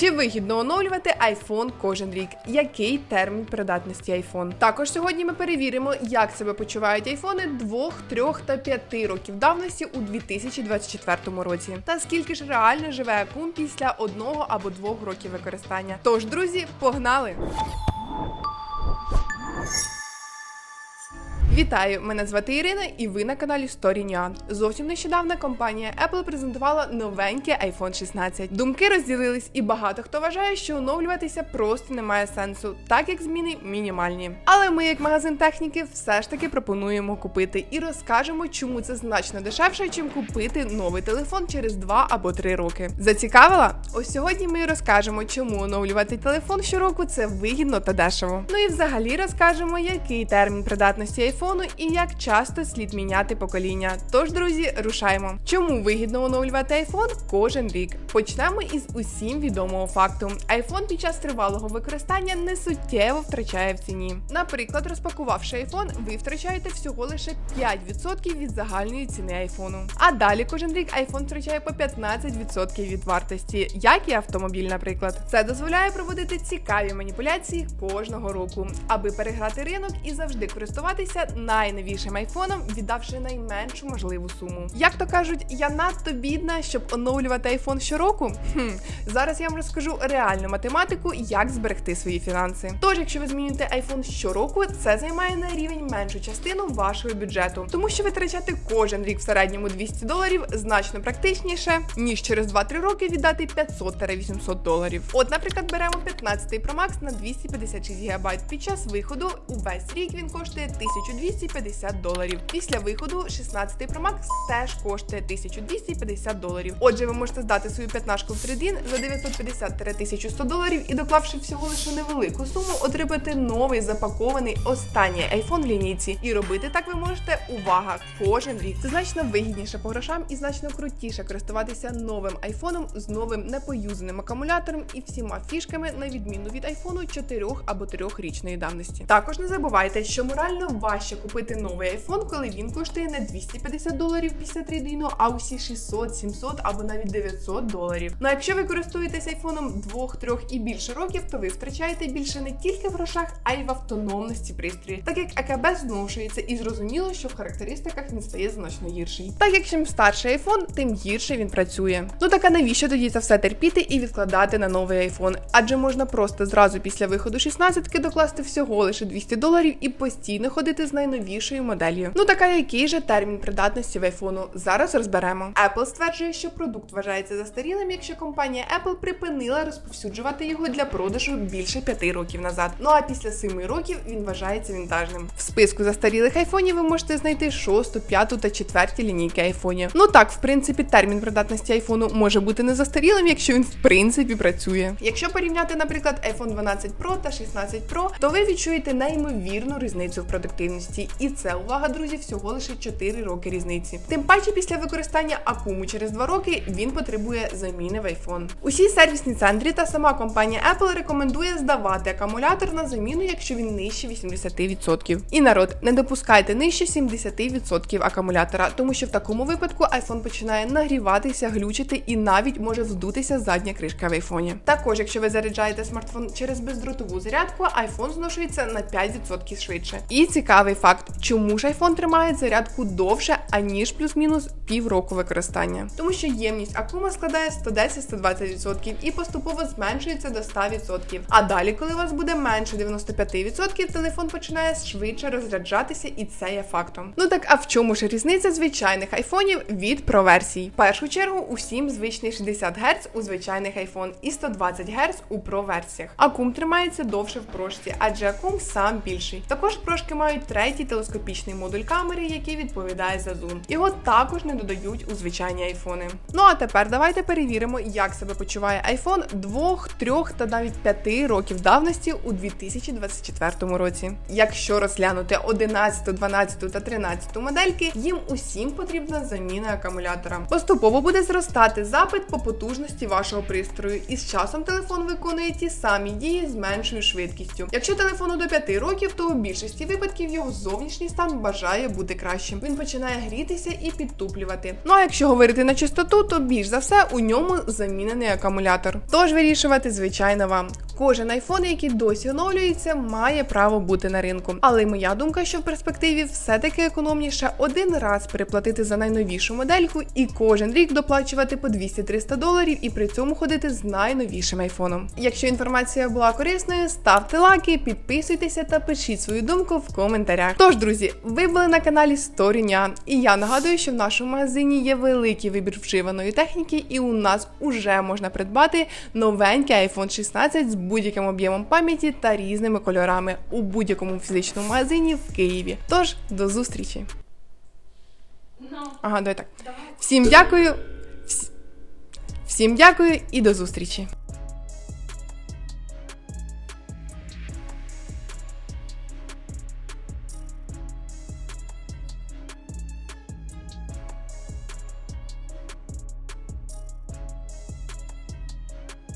Чи вигідно оновлювати iPhone кожен рік? Який термін придатності iPhone? Також сьогодні ми перевіримо, як себе почувають айфони 2, 3 та 5 років давності у 2024 році. Та скільки ж реально живе акум після одного або двох років використання. Тож, друзі, погнали! Вітаю! Мене звати Ірина, і ви на каналі Story Nyan. Зовсім нещодавно компанія Apple презентувала новенький iPhone 16. Думки розділились, і багато хто вважає, що оновлюватися просто немає сенсу, так як зміни мінімальні. Але ми, як магазин техніки, все ж таки пропонуємо купити і розкажемо, чому це значно дешевше, чим купити новий телефон через 2 або 3 роки. Зацікавила? Ось сьогодні ми розкажемо, чому оновлювати телефон щороку це вигідно та дешево. Ну і взагалі розкажемо, який термін придатності айфону і як часто слід міняти покоління. Тож, друзі, рушаємо. Чому вигідно оновлювати iPhone кожен рік? Почнемо із усім відомого факту: iPhone під час тривалого використання не суттєво втрачає в ціні. Наприклад, розпакувавши iPhone, ви втрачаєте всього лише 5% від загальної ціни айфону. А далі кожен рік iPhone втрачає по 15% від вартості, як і автомобіль, наприклад. Це дозволяє проводити цікаві маніпуляції кожного року, аби переграти ринок і завжди користуватися найновішим айфоном, віддавши найменшу можливу суму. Як то кажуть, я надто бідна, щоб оновлювати айфон щороку. Хм, зараз я вам розкажу реальну математику, як зберегти свої фінанси. Тож, якщо ви змінюєте айфон щороку, це займає на рівень меншу частину вашого бюджету, тому що витрачати кожен рік в середньому 200 доларів значно практичніше, ніж через 2-3 роки віддати 500-800 доларів. От, наприклад, беремо 15 Pro Max на 256 ГБ. Під час виходу увесь рік він коштує 1250 доларів. Після виходу 16 Pro Max теж коштує 1250 доларів. Отже, ви можете здати свою п'ятнашку в трейдін за 950-1100 доларів і доклавши всього лише невелику суму, отримати новий запакований останній iPhone в лінійці. І робити так ви можете увага кожен рік. Це значно вигідніше по грошам і значно крутіше користуватися новим айфоном з новим непоюзаним акумулятором і всіма фішками, на відміну від айфону 4 або 3-річної давності. Також не забувайте, що морально важче купити новий айфон, коли він коштує не 250 доларів після трейдину, а усі 600, 700 або навіть 900 доларів. Ну а якщо ви користуєтесь айфоном 2, 3 і більше років, то ви втрачаєте більше не тільки в грошах, а й в автономності пристрою, так як АКБ зношується і зрозуміло, що в характеристиках він стає значно гірший. Так як чим старший айфон, тим гірше він працює. Ну так а навіщо тоді це все терпіти і відкладати на новий айфон? Адже можна просто зразу після виходу 16 докласти всього лише 200 доларів і постійно ходити з найновішою моделлю. Ну така який же термін придатності в айфону? Зараз розберемо. Apple стверджує, що продукт вважається застарілим, якщо компанія Apple припинила розповсюджувати його для продажу більше 5 років назад. Ну а після 7 років він вважається вінтажним. В списку застарілих айфонів ви можете знайти 6, 5 та 4 лінійки айфонів. Ну так, в принципі, термін придатності айфону може бути не застарілим, якщо він в принципі працює. Якщо порівняти, наприклад, iPhone 12 Pro та 16 Pro, то ви відчуєте неймовірну різницю в продуктивності. І це увага, друзі, всього лише 4 роки різниці. Тим паче, після використання акуму через 2 роки він потребує заміни в iPhone. Усі сервісні центри та сама компанія Apple рекомендує здавати акумулятор на заміну, якщо він нижче 80%. І народ, не допускайте нижче 70% акумулятора, тому що в такому випадку iPhone починає нагріватися, глючити і навіть може вздутися задня кришка в айфоні. Також, якщо ви заряджаєте смартфон через бездротову зарядку, iPhone зношується на 5% швидше. І цікавий факт, чому ж iPhone тримає зарядку довше, аніж плюс-мінус півроку використання. Тому що ємність акума складає 110-120% і поступово зменшується до 100%. А далі, коли у вас буде менше 95%, телефон починає швидше розряджатися, і це є фактом. Ну так а в чому ж різниця звичайних айфонів від Pro версій? В першу чергу усім звичний 60 Гц у звичайних iPhone і 120 Гц у Pro версіях. Акум тримається довше в прошці, адже акум сам більший. Також прошки мають третій телескопічний модуль камери, який відповідає за зум. Його також не додають у звичайні айфони. Ну а тепер давайте перевіримо, як себе почуває iPhone 2, 3 та навіть 5 років давності у 2024 році. Якщо розглянути 11, 12 та 13 модельки, їм усім потрібна заміна акумулятора. Поступово буде зростати запит по потужності вашого пристрою, і з часом телефон виконує ті самі дії з меншою швидкістю. Якщо телефону до 5 років, то у більшості випадків його зовнішній стан бажає бути кращим. Він починає грітися і підтуплювати. Ну а якщо говорити на чистоту, то більш за все у ньому замінений акумулятор. Тож вирішувати, звичайно, вам. Кожен айфон, який досі оновлюється, має право бути на ринку. Але моя думка, що в перспективі все-таки економніше один раз переплатити за найновішу модельку і кожен рік доплачувати по 200-300 доларів і при цьому ходити з найновішим айфоном. Якщо інформація була корисною, ставте лайки, підписуйтеся та пишіть свою думку в коментарях. Тож, друзі, ви були на каналі Сторіня, і я нагадую, що в нашому магазині є великий вибір вживаної техніки, і у нас уже можна придбати новенький iPhone 16 з будь-яким об'ємом пам'яті та різними кольорами у будь-якому фізичному магазині в Києві. Тож до зустрічі! Ага, давай так. Всім дякую. Всім дякую і до зустрічі.